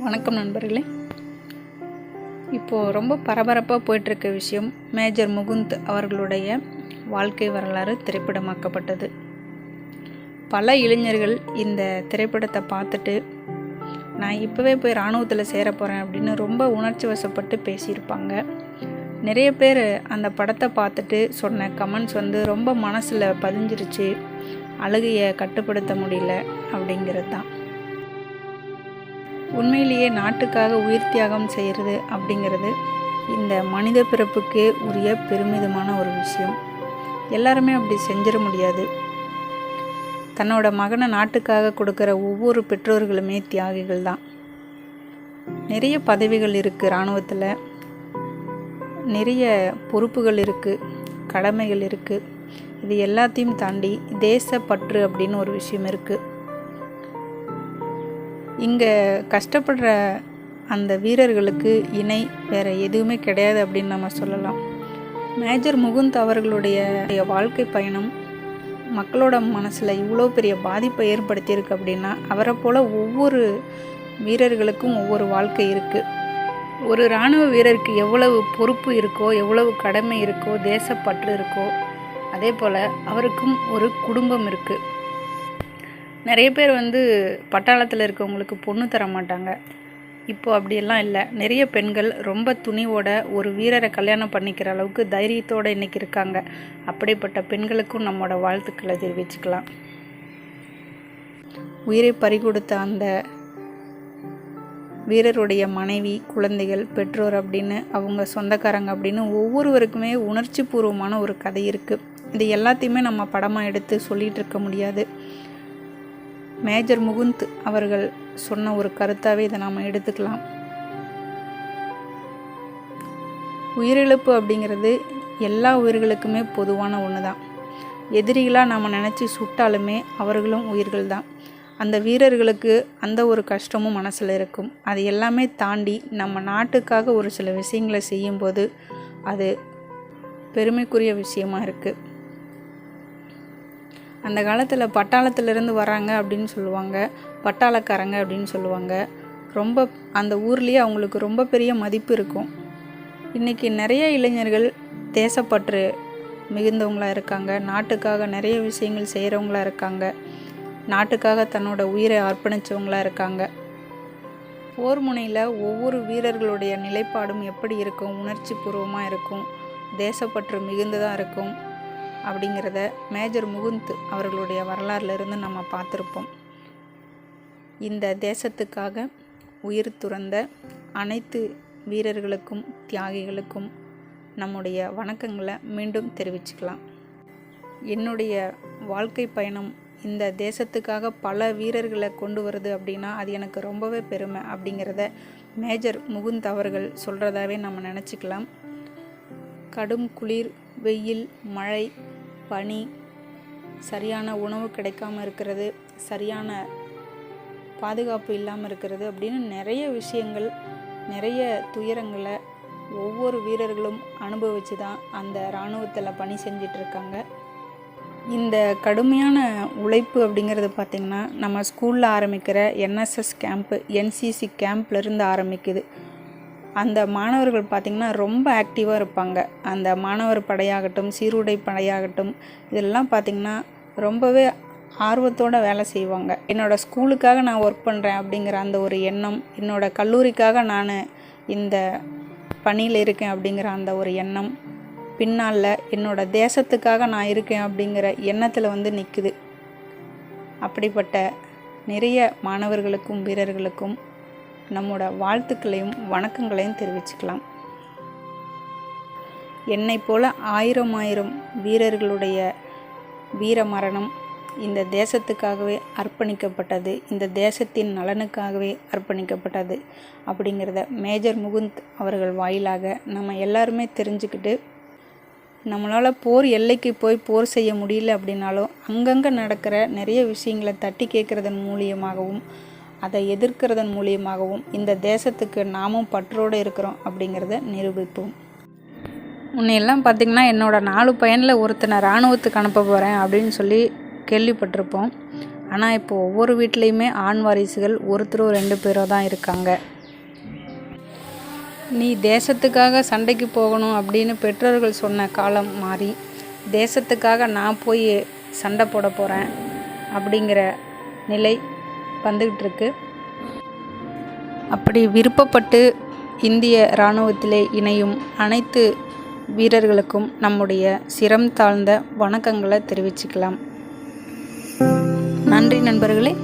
வணக்கம் நண்பர்களே. இப்போது ரொம்ப பரபரப்பாக போயிட்டுருக்க விஷயம் மேஜர் முகுந்த் அவர்களுடைய வாழ்க்கை வரலாறு திரைப்படமாக்கப்பட்டது. பல இளைஞர்கள் இந்த திரைப்படத்தை பார்த்துட்டு நான் இப்போவே போய் இராணுவத்தில் சேர போகிறேன் அப்படின்னு ரொம்ப உணர்ச்சி வசப்பட்டு பேசியிருப்பாங்க. நிறைய பேர் அந்த படத்தை பார்த்துட்டு சொன்ன கமெண்ட்ஸ் வந்து ரொம்ப மனசில் பதிஞ்சிருச்சு. அழுகையை கட்டுப்படுத்த முடியல அப்படிங்கிறது தான். உண்மையிலேயே நாட்டுக்காக உயிர் தியாகம் செய்கிறது அப்படிங்கிறது இந்த மனித பிறப்புக்கே உரிய பெருமிதமான ஒரு விஷயம். எல்லாருமே அப்படி செஞ்சிட முடியாது. தன்னோட மகனை நாட்டுக்காக கொடுக்குற ஒவ்வொரு பெற்றோர்களுமே தியாகிகள் தான். நிறைய பதவிகள் இருக்குது இராணுவத்தில். நிறைய பொறுப்புகள் இருக்குது கடமைகள் இருக்குது இது எல்லாத்தையும் தாண்டி தேசப்பற்று அப்படின்னு ஒரு விஷயம் இருக்குது இங்கே கஷ்டப்படுற அந்த வீரர்களுக்கு இணை வேறு எதுவுமே கிடையாது அப்படின்னு நம்ம சொல்லலாம். மேஜர் முகுந்த் அவர்களுடைய வாழ்க்கை பயணம் மக்களோட மனசில் இவ்வளோ பெரிய பாதிப்பை ஏற்படுத்தியிருக்கு அப்படின்னா அவரை போல் ஒவ்வொரு வீரர்களுக்கும் ஒவ்வொரு வாழ்க்கை இருக்குது ஒரு இராணுவ வீரருக்கு எவ்வளவு பொறுப்பு இருக்கோ எவ்வளவு கடமை இருக்கோ தேசப்பற்று இருக்கோ அதே போல் அவருக்கும் ஒரு குடும்பம் இருக்குது நிறைய பேர் வந்து பட்டாளத்தில் இருக்கவங்களுக்கு பொண்ணு தர மாட்டாங்க. இப்போது அப்படியெல்லாம் இல்லை. நிறைய பெண்கள் ரொம்ப துணிவோட ஒரு வீரரை கல்யாணம் பண்ணிக்கிற அளவுக்கு தைரியத்தோடு இன்றைக்கி இருக்காங்க. அப்படிப்பட்ட பெண்களுக்கும் நம்மளோட வாழ்த்துக்களை தெரிவிச்சுக்கலாம். உயிரை பறிகொடுத்த அந்த வீரருடைய மனைவி குழந்தைகள் பெற்றோர் அப்படின்னு அவங்க சொந்தக்காரங்க அப்படின்னு ஒவ்வொருவருக்குமே உணர்ச்சி பூர்வமான ஒரு கதை இருக்குது இது எல்லாத்தையுமே நம்ம படமாக எடுத்து சொல்லிகிட்டு இருக்க முடியாது. மேஜர் முகுந்த் அவர்கள் சொன்ன ஒரு கருத்தாகவே இதை நாம் எடுத்துக்கலாம். உயிரிழப்பு அப்படிங்கிறது எல்லா உயிர்களுக்குமே பொதுவான ஒன்று தான் எதிரிகளாக நாம் நினச்சி சுட்டாலுமே அவர்களும் உயிர்கள் தான். அந்த வீரர்களுக்கு அந்த ஒரு கஷ்டமும் மனசில் இருக்கும். அது எல்லாமே தாண்டி நம்ம நாட்டுக்காக ஒரு சில விஷயங்களை செய்யும்போது அது பெருமைக்குரிய விஷயமா இருக்குது அந்த காலத்தில் பட்டாளத்திலேருந்து வராங்க அப்படின்னு சொல்லுவாங்க. பட்டாளக்காரங்க அப்படின்னு சொல்லுவாங்க. ரொம்ப அந்த ஊர்லேயே அவங்களுக்கு ரொம்ப பெரிய மதிப்பு இருக்கும். இன்றைக்கி நிறைய இளைஞர்கள் தேசப்பற்று மிகுந்தவங்களாக இருக்காங்க. நாட்டுக்காக நிறைய விஷயங்கள் செய்கிறவங்களா இருக்காங்க. நாட்டுக்காக தன்னோட உயிரை அர்ப்பணித்தவங்களாக இருக்காங்க. போர் முனையில் ஒவ்வொரு வீரர்களுடைய நிலைப்பாடும் எப்படி இருக்கும்? உணர்ச்சி பூர்வமாக இருக்கும். தேசப்பற்று மிகுந்ததாக இருக்கும். அப்படிங்கிறத மேஜர் முகுந்த் அவர்களுடைய வரலாறுலேருந்து நம்ம பார்த்துருப்போம். இந்த தேசத்துக்காக உயிர் துறந்த அனைத்து வீரர்களுக்கும் தியாகிகளுக்கும் நம்முடைய வணக்கங்களை மீண்டும் தெரிவிச்சுக்கலாம். என்னுடைய வாழ்க்கை பயணம் இந்த தேசத்துக்காக பல வீரர்களை கொண்டு வருது அப்படின்னா அது எனக்கு ரொம்பவே பெருமை அப்படிங்கிறத மேஜர் முகுந்த் அவர்கள் சொல்கிறதாவே நம்ம நினச்சிக்கலாம். கடும் குளிர் வெயில் மழை பனி சரியான உணவு கிடைக்காம இருக்கிறது சரியான பாதுகாப்பு இல்லாமல் இருக்கிறது அப்படின்னு நிறைய விஷயங்கள் நிறைய துயரங்களை ஒவ்வொரு வீரர்களும் அனுபவித்து தான் அந்த இராணுவத்தில் பணி செஞ்சிட்ருக்காங்க. இந்த கடுமையான உழைப்பு அப்படிங்கிறது பார்த்திங்கன்னா நம்ம ஸ்கூலில் ஆரம்பிக்கிற என்எஸ்எஸ் கேம்ப்பு என்சிசி கேம்ப்லேருந்து ஆரம்பிக்குது. அந்த மாணவர்கள் பார்த்திங்கன்னா ரொம்ப ஆக்டிவாக இருப்பாங்க. அந்த மாணவர் படையாகட்டும் சீருடை படையாகட்டும் இதெல்லாம் பார்த்திங்கன்னா ரொம்பவே ஆர்வத்தோடு வேலை செய்வாங்க. என்னோடய ஸ்கூலுக்காக நான் ஒர்க் பண்ணுறேன் அப்படிங்கிற அந்த ஒரு எண்ணம் என்னோடய கல்லூரிக்காக நான் இந்த பணியில் இருக்கேன் அப்படிங்கிற அந்த ஒரு எண்ணம் பின்னால் என்னோடய தேசத்துக்காக நான் இருக்கேன் அப்படிங்கிற எண்ணத்தில் வந்து நிற்குது அப்படிப்பட்ட நிறைய மாணவர்களுக்கும் வீரர்களுக்கும் நம்மோட வாழ்த்துக்களையும் வணக்கங்களையும் தெரிவிச்சுக்கலாம். என்னை போல ஆயிரம் ஆயிரம் வீரர்களுடைய வீர மரணம் இந்த தேசத்துக்காகவே அர்ப்பணிக்கப்பட்டது இந்த தேசத்தின் நலனுக்காகவே அர்ப்பணிக்கப்பட்டது அப்படிங்கிறத மேஜர் முகுந்த் அவர்கள் வாயிலாக நம்ம எல்லாருமே தெரிஞ்சுக்கிட்டு நம்மளால் போர் எல்லைக்கு போய் போர் செய்ய முடியல அப்படின்னாலும் அங்கங்கே நடக்கிற நிறைய விஷயங்களை தட்டி கேட்குறதன் மூலியமாகவும் அதை எதிர்க்கிறதன் மூலியமாகவும் இந்த தேசத்துக்கு நாமும் பற்றோடு இருக்கிறோம் அப்படிங்கிறத நிரூபிப்போம். முன்னையெல்லாம் பார்த்திங்கன்னா என்னோடய நாலு பையனில் ஒருத்தனை இராணுவத்துக்கு அனுப்ப போகிறேன் அப்படின்னு சொல்லி கேள்விப்பட்டிருப்போம். ஆனால் இப்போ ஒவ்வொரு வீட்லேயுமே ஆண் வாரிசுகள் ஒருத்தரோ ரெண்டு பேரோ தான் இருக்காங்க. நீ தேசத்துக்காக சண்டைக்கு போகணும் அப்படின்னு பெற்றோர்கள் சொன்ன காலம் மாறி தேசத்துக்காக நான் போய் சண்டை போட போகிறேன் அப்படிங்கிற நிலை வந்துக்கிட்டு இருக்கு அப்படி விருப்பப்பட்டு இந்திய இராணுவத்திலே இணையும் அனைத்து வீரர்களுக்கும் நம்முடைய சிரம் தாழ்ந்த வணக்கங்களை தெரிவிச்சுக்கலாம். நன்றி நண்பர்களே.